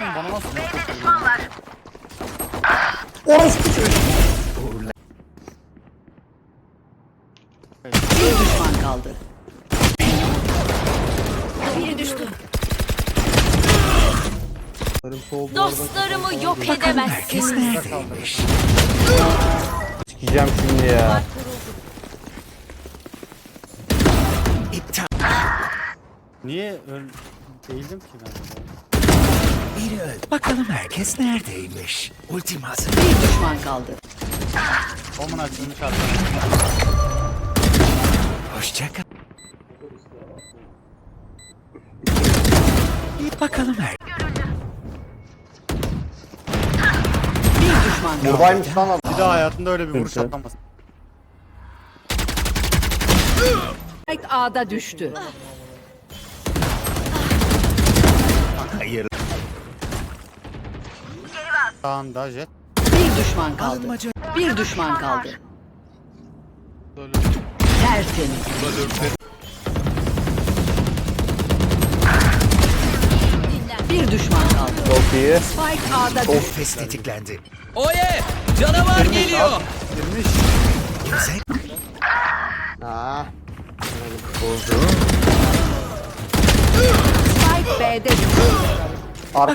Orospu bana nasıl? Orospu çocuğu. Bir düşman kaldı. Biri düştü. Dostlarımı yok edemezsin. neredeymiş? Sikeceğim şimdi ya. İptal. Niye öl değildim ki ben? Biri öldü. Bakalım herkes neredeymiş? Ultim hazır. Bir düşman kaldı. Omun açılmış artık. Hoşça kal. Bakalım her. Bir düşman kaldı. Buradaymış lan adam. Bir daha hayatında öyle bir vuruş atamaz. A'da düştü. Sağında jet. Bir düşman kaldı. Alınmaca. Bir düşman kaldı. Tertemiz. Bir düşman kaldı. Çok iyi. Spike A'da düştü. Ofis tetiklendi. Oye! Canavar geliyor! Girmiş. Güzel. Ha. Spike B'de düştü. Arka